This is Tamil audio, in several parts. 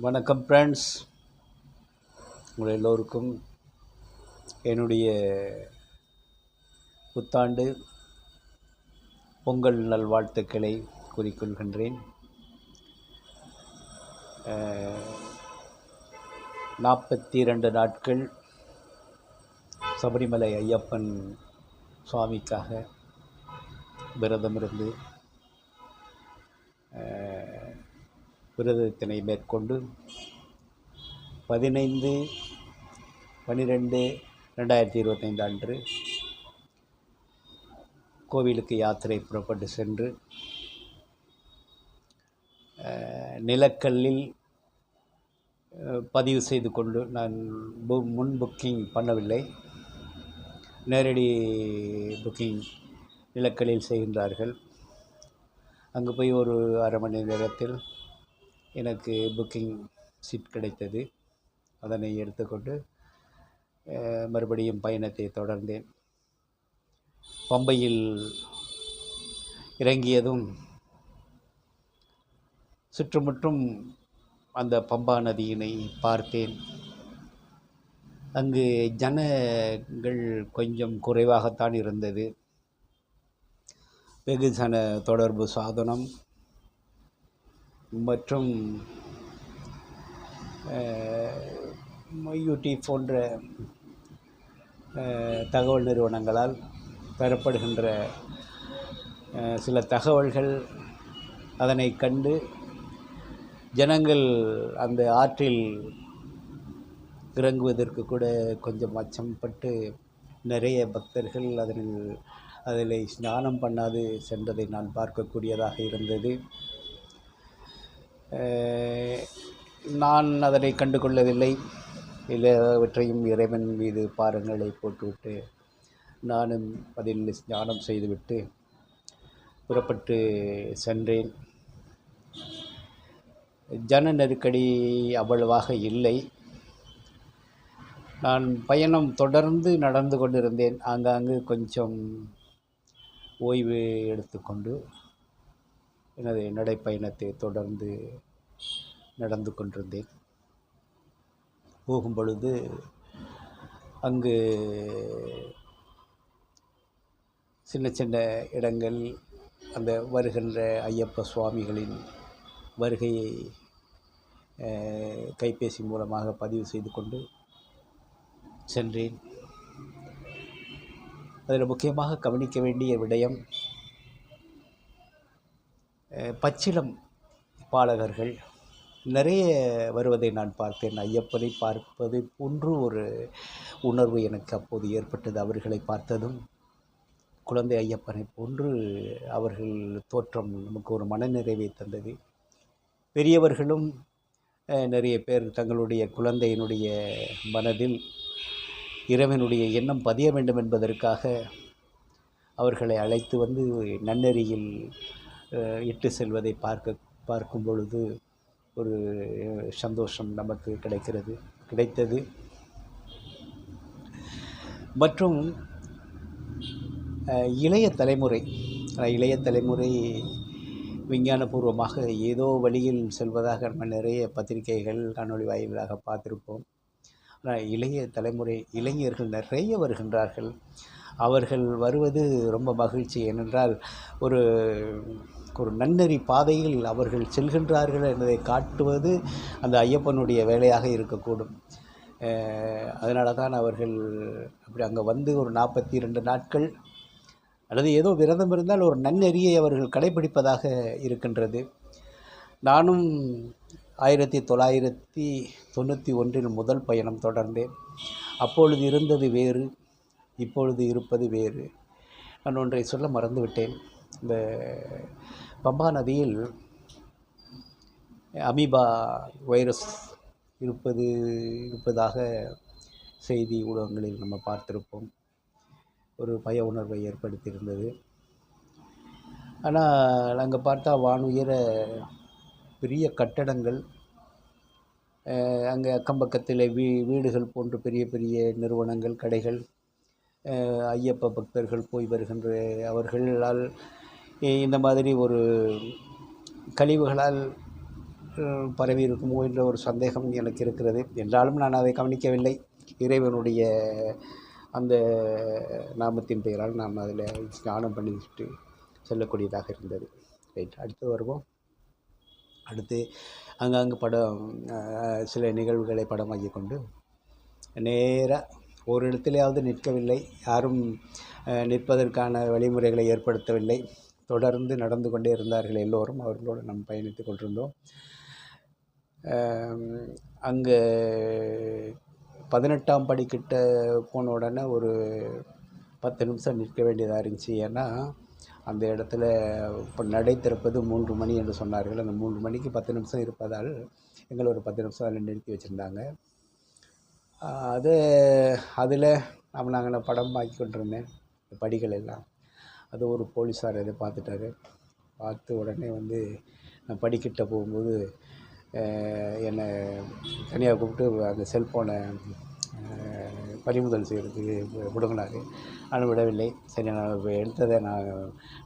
வணக்கம் ஃப்ரெண்ட்ஸ் உங்கள் எல்லோருக்கும் என்னுடைய புத்தாண்டு பொங்கல் நல்வாழ்த்துக்களை கூறிக்கொள்கின்றேன். நாற்பத்தி ரெண்டு நாட்கள் சபரிமலை ஐயப்பன் சுவாமிக்காக விரதமிருந்து விரதத்தினை மேற்கொண்டு பதினைந்து பன்னிரெண்டு ரெண்டாயிரத்தி இருபத்தைந்து அன்று கோவிலுக்கு யாத்திரை புறப்பட்டு சென்று நிலக்கல்லில் பதிவு செய்து கொண்டு நான் பு- முன் புக்கிங் பண்ணவில்லை. நேரடி புக்கிங் நிலக்கல்லில் செய்கின்றார்கள். அங்கே போய் ஒரு அரை மணி நேரத்தில் எனக்கு புக்கிங் சீட் கிடைத்தது. அதனை எடுத்துக்கொண்டு மறுபடியும் பயணத்தை தொடர்ந்தேன். பம்பையில் இறங்கியதும் சுற்றுமுற்றும் அந்த பம்பா நதியினை பார்த்தேன். அங்கு ஜனங்கள் கொஞ்சம் குறைவாகத்தான் இருந்தது. வெகுஜன தொடர்பு சாதனம் மற்றும் யூடி போன்ற தகவல் நிறுவனங்களால் பெறப்படுகின்ற சில தகவல்கள் அதனை கண்டு ஜனங்கள் அந்த ஆற்றில் இறங்குவதற்கு கூட கொஞ்சம் அச்சம்பட்டு நிறைய பக்தர்கள் அதனில் அதில் ஸ்நானம் பண்ணாது சென்றதை நான் பார்க்கக்கூடியதாக இருந்தது. நான் அதனை கண்டு கொள்ளவில்லை எல்லாவற்றையும் இறைவன் மீது பாரங்களை போட்டுவிட்டு நானும் அதில் ஸ்நானம் செய்துவிட்டு புறப்பட்டு சென்றேன். ஜன நெருக்கடி அவ்வளவாக இல்லை. நான் பயணம் தொடர்ந்து நடந்து கொண்டிருந்தேன். ஆங்காங்கு கொஞ்சம் ஓய்வு எடுத்துக்கொண்டு எனது நடைப்பயணத்தை தொடர்ந்து நடந்து கொண்டிருந்தேன். போகும் பொழுது அங்கு சின்ன சின்ன இடங்கள் அந்த வருகின்ற ஐயப்ப சுவாமிகளின் வருகையை கைபேசி மூலமாக பதிவு செய்து கொண்டு சென்றேன். அதில் முக்கியமாக கவனிக்க வேண்டிய விடயம் பச்சிலம் பச்சிளம் பாலகர்கள் நிறைய வருவதை நான் பார்த்தேன். ஐயப்பனை பார்ப்பது போன்று ஒரு உணர்வு எனக்கு அப்போது ஏற்பட்டது. அவர்களை பார்த்ததும் குழந்தை ஐயப்பனை போன்று அவர்கள் தோற்றம் நமக்கு ஒரு மனநிறைவை தந்தது. பெரியவர்களும் நிறைய பேர் தங்களுடைய குழந்தையினுடைய மனதில் இறைவனுடைய எண்ணம் பதிய வேண்டும் என்பதற்காக அவர்களை அழைத்து வந்து நன்னெறியில் இட்டு செல்வதை பார்க்க பார்க்கும் பொழுது ஒரு சந்தோஷம் நமக்கு கிடைக்கிறது கிடைத்தது. மற்றும் இளைய தலைமுறை இளைய தலைமுறை விஞ்ஞானபூர்வமாக ஏதோ வழியில் செல்வதாக நம்ம நிறைய பத்திரிகைகள் காணொளி வாயிலாக பார்த்துருப்போம். இளைய தலைமுறை இளைஞர்கள் நிறைய வருகின்றார்கள். அவர்கள் வருவது ரொம்ப மகிழ்ச்சி. ஏனென்றால் ஒரு ஒரு நன்னெறி பாதையில் அவர்கள் செல்கின்றார்கள் என்பதை காட்டுவது அந்த ஐயப்பனுடைய வேலையாக இருக்கக்கூடும். அதனால தான் அவர்கள் அப்படி அங்கே வந்து ஒரு நாற்பத்தி ரெண்டு நாட்கள் அல்லது ஏதோ விரதம் இருந்தால் ஒரு நன்னெறியை அவர்கள் கடைபிடிப்பதாக இருக்கின்றது. நானும் ஆயிரத்தி தொள்ளாயிரத்தி தொண்ணூற்றி ஒன்றில் முதல் பயணம் தொடர்ந்தேன். அப்பொழுது இருந்தது வேறு இப்பொழுது இருப்பது வேறு நான் ஒன்றை சொல்ல மறந்துவிட்டேன். இந்த பம்பா நதியில் அமீபா வைரஸ் இருப்பது இருப்பதாக செய்தி ஊடகங்களில் நம்ம பார்த்திருப்போம். ஒரு பய உணர்வை ஏற்படுத்தியிருந்தது. ஆனால் அங்கே பார்த்தா வானுயர பெரிய கட்டடங்கள் அங்கே அக்கம் பக்கத்தில் வீ வீடுகள் போன்று பெரிய பெரிய நிறுவனங்கள் கடைகள் ஐயப்ப பக்தர்கள் போய் வருகின்ற அவர்களால் இந்த மாதிரி ஒரு கழிவுகளால் பரவி இருக்குமோ என்ற ஒரு சந்தேகம் எனக்கு இருக்கிறது. என்றாலும் நான் அதை கவனிக்கவில்லை. இறைவனுடைய அந்த நாமத்தின் பெயரால் நாம் அதில் ஸ்நானம் பண்ணிவிட்டு செல்லக்கூடியதாக இருந்தது. ரைட் அடுத்து வருவோம். அடுத்து அங்கங்கே படம் சில நிகழ்வுகளை படமாக்கி கொண்டு நேராக ஒரு இடத்திலேயாவது நிற்கவில்லை. யாரும் நிற்பதற்கான வழிமுறைகளை ஏற்படுத்தவில்லை. தொடர்ந்து நடந்து கொண்டே இருந்தார்கள் எல்லோரும். அவர்களோடு நாம் பயணித்து கொண்டிருந்தோம். அங்கே பதினெட்டாம் படிக்கிட்ட போன உடனே ஒரு பத்து நிமிஷம் நிற்க வேண்டியதாக இருந்துச்சு. ஏன்னா அந்த இடத்துல இப்போ நடை திறப்பது மூன்று மணி என்று சொன்னார்கள். அந்த மூன்று மணிக்கு பத்து நிமிஷம் இருப்பதால் எங்களை ஒரு பத்து நிமிஷம் அதில் நிறுத்தி வச்சுருந்தாங்க. அது அதில் நம்ம நாங்கள் படம் பாக்கி கொண்டிருந்தேன். படிகள் எல்லாம். அது ஒரு போலீஸார் இதை பார்த்துட்டாரு. பார்த்து உடனே வந்து நான் படிக்கிட்ட போகும்போது என்னை தனியாக கூப்பிட்டு அந்த செல்ஃபோனை பறிமுதல் செய்கிறதுக்கு விடுங்கினாரு ஆனால் விடவில்லை. சரி நான் இப்போ எடுத்ததை நான்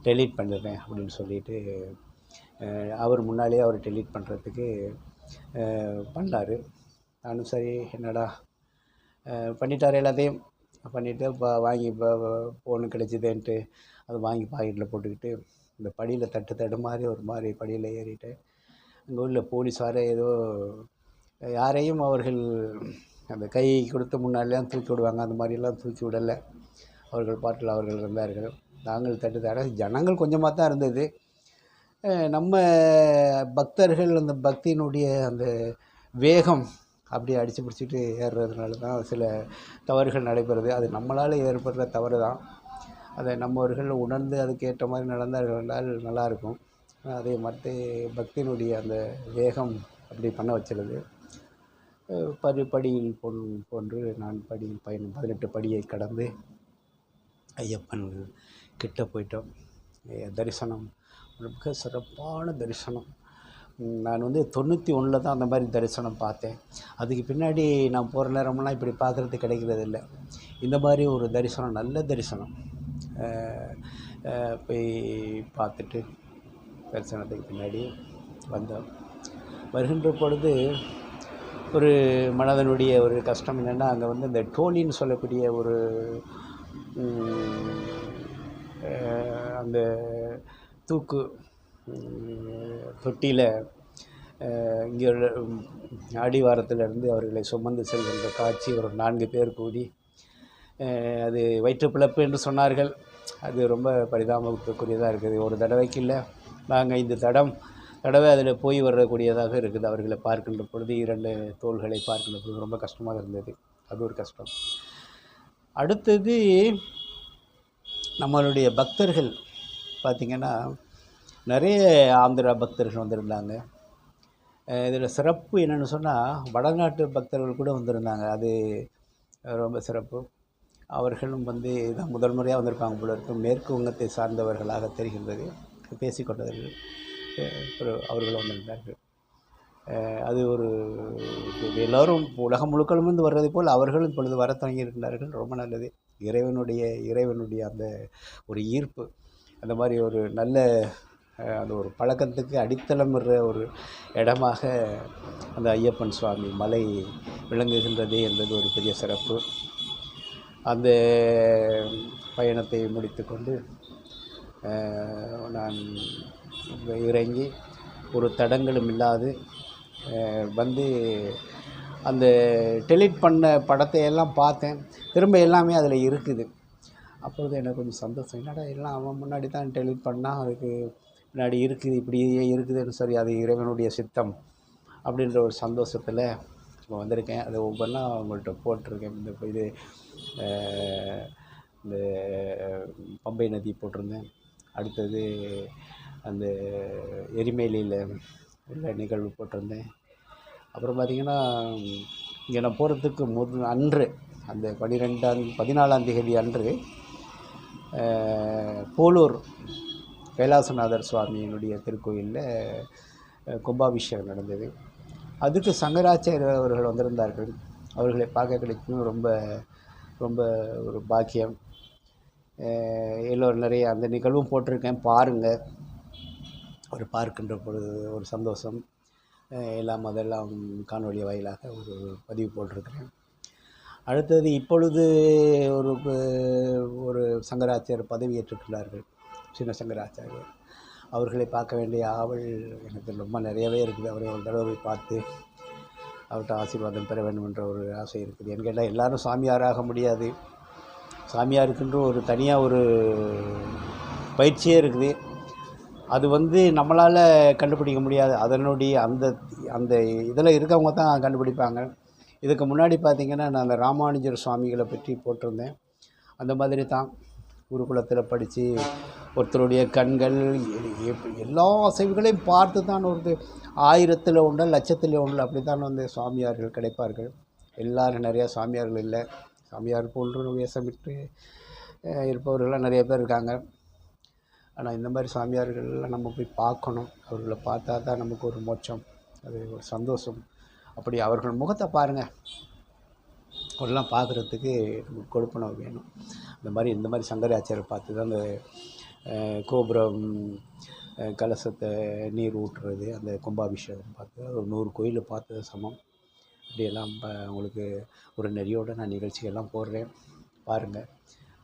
டெலீட் பண்ணிடுறேன் அப்படின்னு சொல்லிட்டு அவர் முன்னாலேயே அவர் டெலீட் பண்ணுறதுக்கு பண்ணார். நானும் சரி என்னடா பண்ணிட்டார் எல்லாத்தையும். பண்ணிவிட்டு இப்போ வாங்கி இப்போ ஃபோனு கிடச்சிதேன்ட்டு அதை வாங்கி பாக்கெட்டில் போட்டுக்கிட்டு இந்த படியில் தட்டு தடு மாதிரி ஒரு மாதிரி படியில் ஏறிட்டு அங்கே உள்ள போலீஸாரே ஏதோ யாரையும் அவர்கள் அந்த கை கொடுத்து முன்னாடிலாம் தூக்கி விடுவாங்க. அந்த மாதிரிலாம் தூக்கி விடலை. அவர்கள் பாட்டில் அவர்கள் இருந்தார்கள். நாங்கள் தட்டு தட ஜனங்கள் கொஞ்சமாக தான் இருந்தது. நம்ம பக்தர்கள் அந்த பக்தியினுடைய அந்த வேகம் அப்படியே அடித்து பிடிச்சிட்டு ஏறுறதுனால தான் சில தவறுகள் நடைபெறுது. அது நம்மளால் ஏற்படுற தவறு தான். அதை நம்மவர்கள் உணர்ந்து அதுக்கேற்ற மாதிரி நடந்தார்கள் என்றால் நல்லாயிருக்கும் அதே மற்ற பக்தியினுடைய அந்த வேகம் அப்படி பண்ண வச்சிருது. படி படியில் பொன் போன்று நான் படியில் பயணம் பதினெட்டு படியை கடந்து ஐயப்பன் கிட்ட போயிட்டோம். தரிசனம். மிக சிறப்பான தரிசனம். நான் வந்து தொண்ணூற்றி ஒன்றில் தான் அந்த மாதிரி தரிசனம் பார்த்தேன். அதுக்கு பின்னாடி நான் போகிற நேரமெல்லாம் இப்படி பார்க்குறது கிடைக்கிறது இல்லை இந்த மாதிரி ஒரு தரிசனம் நல்ல தரிசனம். போய் பார்த்துட்டு தரிசனத்துக்கு பின்னாடி வந்தோம். வருகின்ற பொழுது ஒரு மனதனுடைய ஒரு கஷ்டம் என்னென்னா அங்கே வந்து இந்த டோலின்னு சொல்லக்கூடிய ஒரு அந்த தூக்கு தொட்டியில் இங்கே அடிவாரத்திலிருந்து அவர்களை சுமந்து செல்கின்ற காட்சி ஒரு நான்கு பேர் கூடி அது வயிற்றுப்பிழப்பு என்று சொன்னார்கள். அது ரொம்ப பரிதாபத்துக்குரியதாக இருக்குது. ஒரு தடவைக்கு இல்லை. நாங்கள் இந்த தடம் தடவை அதில் போய் வரக்கூடியதாக இருக்குது. அவர்களை பார்க்கின்ற பொழுது இரண்டு தோள்களை பார்க்கின்ற பொழுது ரொம்ப கஷ்டமாக இருந்தது. அது ஒரு கஷ்டம். அடுத்தது நம்மளுடைய பக்தர்கள் பார்த்திங்கன்னா நிறைய ஆந்திரா பக்தர்கள் வந்திருந்தாங்க. இதில் சிறப்பு என்னென்னு சொன்னால் வடநாட்டு பக்தர்கள் கூட வந்திருந்தாங்க. அது ரொம்ப சிறப்பு. அவர்களும் வந்து இதான் முதல் முறையாக வந்திருப்பாங்க போல இருக்கும் மேற்கு வங்கத்தை சார்ந்தவர்களாக தெரிகின்றது. பேசிக்கொண்டவர்கள் ஒரு அவர்கள் வந்திருந்தார்கள். அது ஒரு எல்லோரும் உலகம் முழுக்களுமிருந்து வர்றதை போல் அவர்களும் இப்பொழுது வர தொடங்கி ரொம்ப நல்லது. இறைவனுடைய இறைவனுடைய அந்த ஒரு ஈர்ப்பு அந்த மாதிரி ஒரு நல்ல அந்த ஒரு பழக்கத்துக்கு அடித்தளமிடுற ஒரு இடமாக அந்த ஐயப்பன் சுவாமி மலை விளங்குகின்றது என்பது ஒரு பெரிய சிறப்பு. அந்த பயணத்தை முடித்துக்கொண்டு நான் இறங்கி ஒரு தடங்களும் இல்லாது வந்து அந்த டெலீட் பண்ண படத்தை எல்லாம் பார்த்தேன். திரும்ப எல்லாமே அதில் இருக்குது. அப்பொழுது எனக்கு கொஞ்சம் சந்தோஷம். என்னடா எல்லாம் அவன் முன்னாடி தான் டெலிட் பண்ணால் அதுக்கு முன்னாடி இருக்குது இப்படியே இருக்குதுன்னு சரி அது இறைவனுடைய சித்தம் அப்படின்ற ஒரு சந்தோஷத்தில் இப்போ வந்திருக்கேன். அதை ஒவ்வொன்றா அவங்கள்ட்ட போட்டிருக்கேன். இந்த இது இந்த பம்பை நதி போட்டிருந்தேன். அடுத்தது அந்த எரிமேலியில் உள்ள நிகழ்வு போட்டிருந்தேன். அப்புறம் பார்த்திங்கன்னா இங்கே நான் போகிறதுக்கு முது அன்று அந்த பன்னிரெண்டாம் பதினாலாம் தேதி அன்று போலூர் கைலாசநாதர் சுவாமியினுடைய திருக்கோயிலில் கும்பாபிஷேகம் நடந்தது. அதுக்கு சங்கராச்சாரியர் அவர்கள் வந்திருந்தார்கள். அவர்களை பார்க்க கிடைக்கும் ரொம்ப ரொம்ப ஒரு பாக்கியம். எல்லோரும் நிறைய அந்த நிகழ்வும் போட்டிருக்கேன். பாருங்கள் ஒரு பார்க்கின்ற பொழுது ஒரு சந்தோஷம். எல்லாம் அதெல்லாம் காணொலி வாயிலாக ஒரு பதிவு போட்டிருக்கிறேன். அடுத்தது இப்பொழுது ஒரு ஒரு சங்கராச்சாரியர் பதவியேற்றுக்கிறார்கள் சின்ன சங்கராச்சாரியர். அவர்களை பார்க்க வேண்டிய ஆவல் எனக்கு ரொம்ப நிறையவே இருக்குது. அவரை ஒரு தடவை பார்த்து அவர்கிட்ட ஆசீர்வாதம் பெற வேண்டும் என்ற ஒரு ஆசை இருக்குது. என்கிட்ட கேட்டால் எல்லாரும் சாமியாராக முடியாது. சாமியாருக்குன்ற ஒரு தனியாக ஒரு பயிற்சியே இருக்குது. அது வந்து நம்மளால் கண்டுபிடிக்க முடியாது. அதனுடைய அந்த அந்த இதில் இருக்கவங்க தான் கண்டுபிடிப்பாங்க. இதுக்கு முன்னாடி பார்த்திங்கன்னா நான் அந்த ராமானுஜர் சுவாமிகளை பற்றி போட்டிருந்தேன். அந்த மாதிரி தான். குருகுலத்தில் படித்து ஒருத்தருடைய கண்கள் எல்லா அசைவுகளையும் பார்த்து தான் ஒரு ஆயிரத்தில் ஒன்று லட்சத்தில் ஒன்று அப்படி தான் வந்து சுவாமியார்கள் கிடைப்பார்கள். எல்லோரும் நிறையா சாமியார்கள் இல்லை. சாமியார் போன்று வேஷமிட்டு இருப்பவர்கள்லாம் நிறைய பேர் இருக்காங்க. ஆனால் இந்த மாதிரி சாமியார்கள்லாம் நம்ம போய் பார்க்கணும். அவர்களை பார்த்தா தான் நமக்கு ஒரு மோட்சம் அது ஒரு சந்தோஷம். அப்படி அவர்கள் முகத்தை பாருங்கள் அவரெல்லாம் பார்க்குறதுக்கு நமக்கு கொடுப்பனவு வேணும். இந்த மாதிரி இந்த மாதிரி சங்கராச்சாரியர் பார்த்து தான் அந்த கோபுரம் கலசத்தை நீர் ஊட்டுறது அந்த கும்பாபிஷேகம் பார்த்து ஒரு நூறு கோயிலை பார்த்தது சமம். இப்படியெல்லாம் உங்களுக்கு ஒரு நெறியோட நான் நிகழ்ச்சிகள்லாம் போடுறேன். பாருங்கள்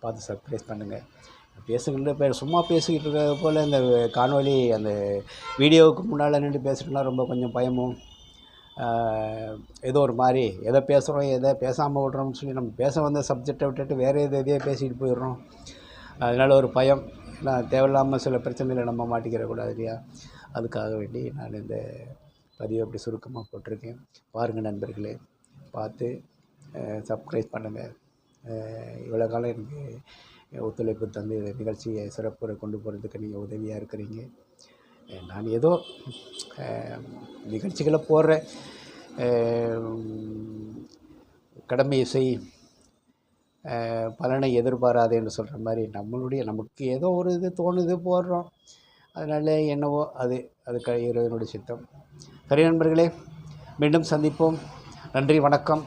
பார்த்து சர்ப்ரைஸ் பண்ணுங்கள் பேசுகின்ற பேர் சும்மா பேசிக்கிட்டு இருக்கிறது போல் இந்த காணொலி அந்த வீடியோவுக்கு முன்னால் நின்று பேசுகிறோம்னா ரொம்ப கொஞ்சம் பயமும். ஏதோ ஒரு மாதிரி எதை பேசுகிறோம் எதை பேசாமல் விடுறோம்னு சொல்லி நம்ம பேச வந்த சப்ஜெக்டை விட்டுட்டு வேறு எது எதையே பேசிக்கிட்டு போயிடுறோம். அதனால் ஒரு பயம். ஏன்னா தேவையில்லாமல் சில பிரச்சனைகளை நம்ம மாட்டிக்கிற கூடாது இல்லையா? அதுக்காக வேண்டி நான் இந்த பதிவு அப்படி சுருக்கமாக போட்டிருக்கேன். பாருங்கள் நண்பர்களே பார்த்து சப்ஸ்கிரைப் பண்ணுங்கள் இவ்வளோ காலம் எனக்கு ஒத்துழைப்பு தந்து இந்த நிகழ்ச்சியை சிறப்புற கொண்டு போகிறதுக்கு நீங்கள் உதவியாக இருக்கிறீங்க. நான் ஏதோ நிகழ்ச்சிகளை போடுற கடமை செய் பலனை எதிர்பாராது என்று சொல்கிற மாதிரி நம்மளுடைய நமக்கு ஏதோ ஒரு இது தோணுது போடுறோம். அதனால் என்னவோ அது அது க இறைவனுடைய சித்தம். சரி நண்பர்களே மீண்டும் சந்திப்போம். நன்றி வணக்கம்.